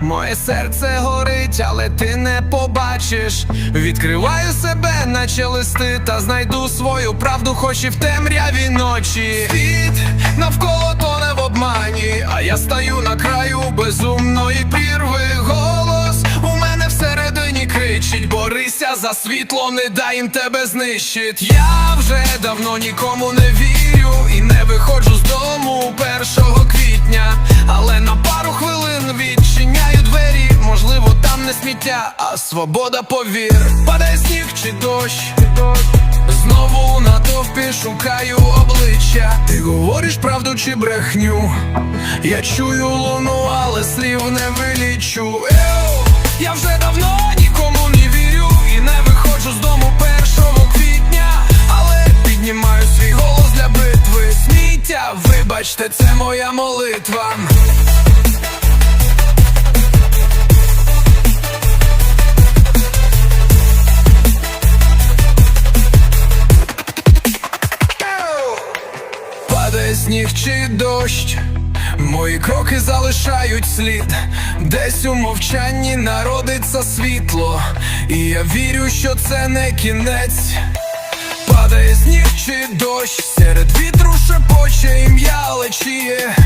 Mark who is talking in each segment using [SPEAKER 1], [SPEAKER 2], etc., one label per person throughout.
[SPEAKER 1] Моє серце горить, але ти не побачиш. Відкриваю себе, наче листи, та знайду свою правду, хоч і в темряві ночі. Світ навколо тоне в обмані, а я стаю на краю безумної прірви. Голос у мене всередині кричить: борися за світло, не дай їм тебе знищить. Я вже давно нікому не вірю і не виходжу з дому першого квітня, але на сміття, а свобода повір. Падає сніг чи дощ. Знову у натовпі шукаю обличчя. Ти говориш правду чи брехню? Я чую луну, але слів не вилічу. Еу, я вже давно нікому не вірю і не виходжу з дому першого квітня, але піднімаю свій голос для битви. Сміття, вибачте, це моя молитва. Чи дощ, мої кроки залишають слід, десь у мовчанні народиться світло, і я вірю, що це не кінець. Падає сніг чи дощ, серед вітру шепоче ім'я лечіє,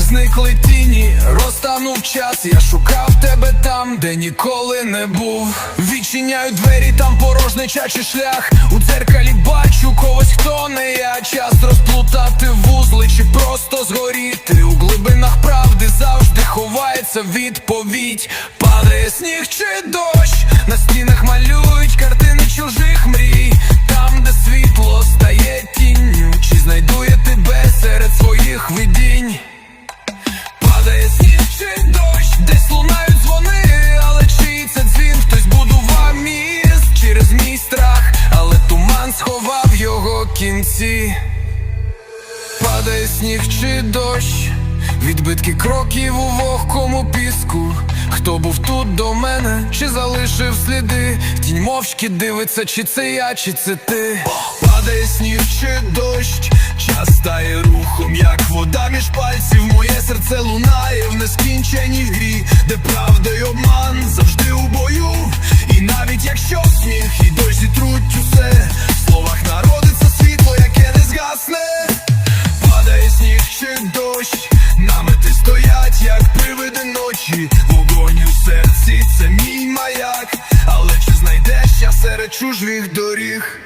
[SPEAKER 1] зникли тіні, розтанув час. Я шукав тебе там, де ніколи не був. Відчиняю двері, там порожничачий шлях. У дзеркалі бачу когось, хто не я. Час розплутати вузли ховається відповідь. Падає сніг чи дощ, на стінах малюють картини чужих мрій. Там, де світло стає тінню, чи знайду я тебе серед своїх видінь. Падає сніг чи дощ, десь лунають дзвони, але чий це дзвін, хтось будував міст через мій страх, але туман сховав його кінці. Падає сніг чи дощ, відбитки кроків у вогкому піску. Хто був тут до мене, чи залишив сліди? Тінь мовчки дивиться, чи це я, чи це ти. Падає сніг чи дощ, час стає рухом, як вода між пальців. Моє серце лунає в нескінченій грі, де правда чужих доріг?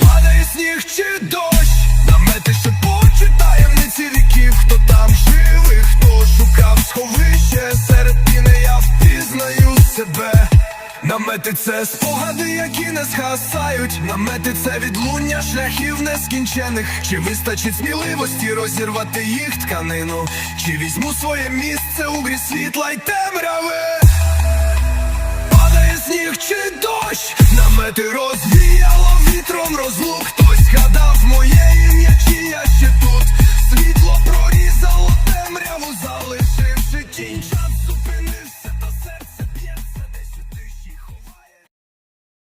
[SPEAKER 1] Падає сніг чи дощ, намети шепочуть таємниці віків, хто там живий, хто шукав сховище серед піни, я впізнаю себе. Намети це спогади, які не згасають. Намети це відлуння шляхів нескінчених. Чи вистачить сміливості розірвати їх тканину? Чи візьму своє місце у грі світла й темряви? Сніг чи дощ, намети розвіяло вітром розлук